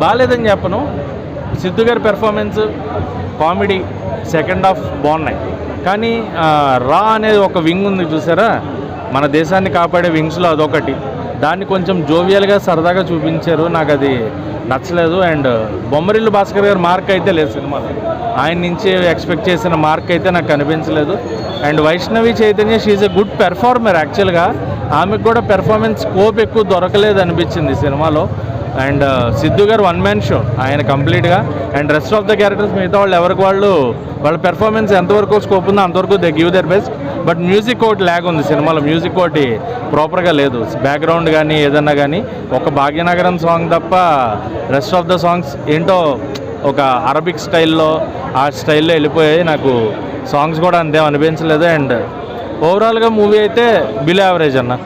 బాగాలేదని చెప్పను. సిద్ధు గారి పెర్ఫార్మెన్స్ కామెడీ సెకండ్ హాఫ్ బాగున్నాయి. కానీ రా అనేది ఒక వింగ్ ఉంది చూసారా? మన దేశాన్ని కాపాడే వింగ్స్లో అదొకటి. దాన్ని కొంచెం జోవియల్గా సరదాగా చూపించారు. నాకు అది నచ్చలేదు. అండ్ బొమ్మరిల్లు భాస్కర్ గారి మార్క్ అయితే లేదు సినిమాలో. ఆయన నుంచి ఎక్స్పెక్ట్ చేసిన మార్క్ అయితే నాకు కనిపించలేదు and Vaishnavi Chaitanya she's a good performer యాక్చువల్గా ఆమెకు కూడా పెర్ఫార్మెన్స్ స్కోప్ ఎక్కువ దొరకలేదు అనిపించింది ఈ సినిమాలో. అండ్ సిద్ధు గారు వన్ మ్యాన్ షో ఆయన కంప్లీట్గా. And rest of the characters మిగతా వాళ్ళు ఎవరికి వాళ్ళు వాళ్ళ పెర్ఫార్మెన్స్ ఎంతవరకు స్కోప్ ఉందో అంతవరకు they give their best but music ఒకటి ల్యాగ్ ఉంది సినిమాలో మ్యూజిక్ ఒకటి ప్రాపర్గా లేదు. బ్యాక్గ్రౌండ్ కానీ ఏదన్నా కానీ ఒక భాగ్యనగరం సాంగ్ తప్ప రెస్ట్ ఆఫ్ ద సాంగ్స్ ఏంటో ఒక అరబిక్ స్టైల్లో ఆ స్టైల్లో వెళ్ళిపోయాయి. నాకు సాంగ్స్ కూడా అంతేం అనిపించలేదు. అండ్ ఓవరాల్గా మూవీ అయితే బిలో యావరేజ్ అన్న.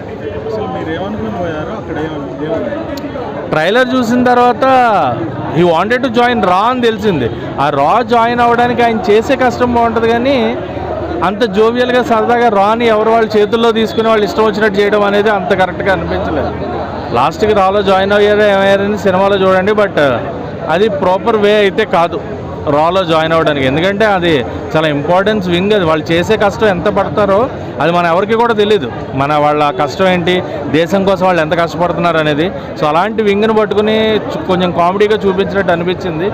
ట్రైలర్ చూసిన తర్వాత ఈ వాంటెడ్ టు జాయిన్ రా అని తెలిసింది. ఆ రా జాయిన్ అవ్వడానికి ఆయన చేసే కష్టం బాగుంటుంది కానీ అంత జోవియల్గా సరదాగా రాని ఎవరు వాళ్ళ చేతుల్లో తీసుకుని వాళ్ళు ఇష్టం వచ్చినట్టు చేయడం అనేది అంత కరెక్ట్గా అనిపించలేదు. లాస్ట్కి రాలో జాయిన్ అయ్యారో ఏమయ్యారని సినిమాలో చూడండి బట్ అది ప్రాపర్ వే అయితే కాదు. రాలో జాయిన్ అవ్వడానికి. ఎందుకంటే అది చాలా ఇంపార్టెన్స్ వింగ్ అది. వాళ్ళు చేసే కష్టం ఎంత పడతారో అది మన ఎవరికి కూడా తెలియదు మన వాళ్ళ కష్టం ఏంటి దేశం కోసం వాళ్ళు ఎంత కష్టపడుతున్నారు అనేది. సో అలాంటి వింగ్ని పట్టుకుని కొంచెం కామెడీగా చూపించినట్టు అనిపించింది.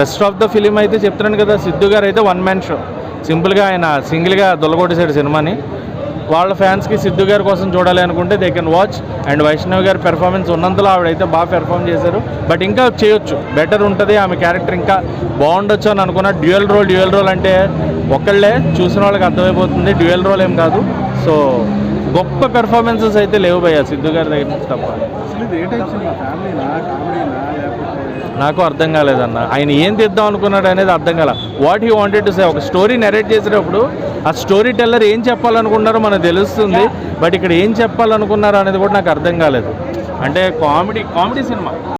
రెస్ట్ ఆఫ్ ద ఫిలిం అయితే చెప్తున్నాను కదా సిద్ధు గారు అయితే వన్ మ్యాన్ షో సింపుల్గా ఆయన సింగిల్గా దొల్లగొట్టేశాడు సినిమాని. వాళ్ళ ఫ్యాన్స్కి సిద్ధు గారి కోసం చూడాలి అనుకుంటే they can watch and Vaishnav గారి పెర్ఫార్మెన్స్ ఉన్నంతలో ఆవిడైతే బాగా పెర్ఫామ్ చేశారు. బట్ ఇంకా చేయొచ్చు. బెటర్ ఉంటుంది ఆమె క్యారెక్టర్ ఇంకా బాగుండొచ్చు అని అనుకున్న డ్యూయల్ రోల్ డ్యూయల్ రోల్ అంటే ఒకళ్ళే చూసిన వాళ్ళకి అర్థమైపోతుంది. డ్యూయల్ రోల్ ఏం కాదు. సో గొప్ప పెర్ఫార్మెన్సెస్ అయితే లేవు భయ్య. సిద్ధు గారి దగ్గర నుంచి తప్ప. నాకు అర్థం కాలేదన్న. ఆయన ఏం తీద్దాం అనుకున్నాడు అనేది అర్థం కాల. What he wanted to say ఒక స్టోరీ నెరేట్ చేసేటప్పుడు ఆ స్టోరీ టెల్లర్ ఏం చెప్పాలనుకున్నారో మనకు తెలుస్తుంది. బట్ ఇక్కడ ఏం చెప్పాలనుకున్నారు అనేది కూడా నాకు అర్థం కాలేదు. అంటే కామెడీ కామెడీ సినిమా.